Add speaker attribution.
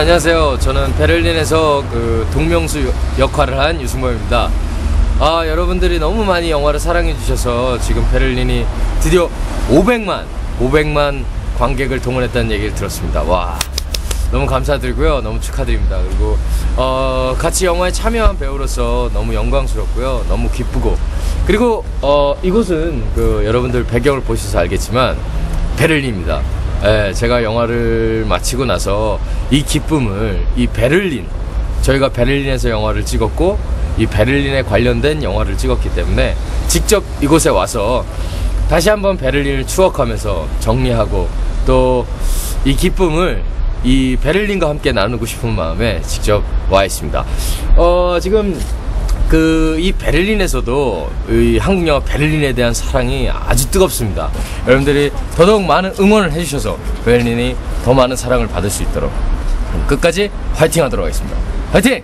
Speaker 1: 안녕하세요. 저는 베를린에서 그 동명수 역할을 한 유승범입니다. 아, 여러분들이 너무 많이 영화를 사랑해 주셔서 지금 베를린이 드디어 500만, 500만 관객을 동원했다는 얘기를 들었습니다. 와. 너무 감사드리고요. 너무 축하드립니다. 그리고 어, 같이 영화에 참여한 배우로서 너무 영광스럽고요. 너무 기쁘고 그리고 어, 이곳은 그 여러분들 배경을 보셔서 알겠지만 베를린입니다. 예, 제가 영화를 마치고 나서 이 기쁨을 이 베를린 저희가 베를린에서 영화를 찍었고 이 베를린에 관련된 영화를 찍었기 때문에 직접 이곳에 와서 다시 한번 베를린을 추억하면서 정리하고 또 이 기쁨을 이 베를린과 함께 나누고 싶은 마음에 직접 와 있습니다. 어, 지금 그 이 베를린에서도 이 한국 영화 베를린에 대한 사랑이 아주 뜨겁습니다. 여러분들이 더더욱 많은 응원을 해주셔서 베를린이 더 많은 사랑을 받을 수 있도록 끝까지 화이팅 하도록 하겠습니다. 화이팅!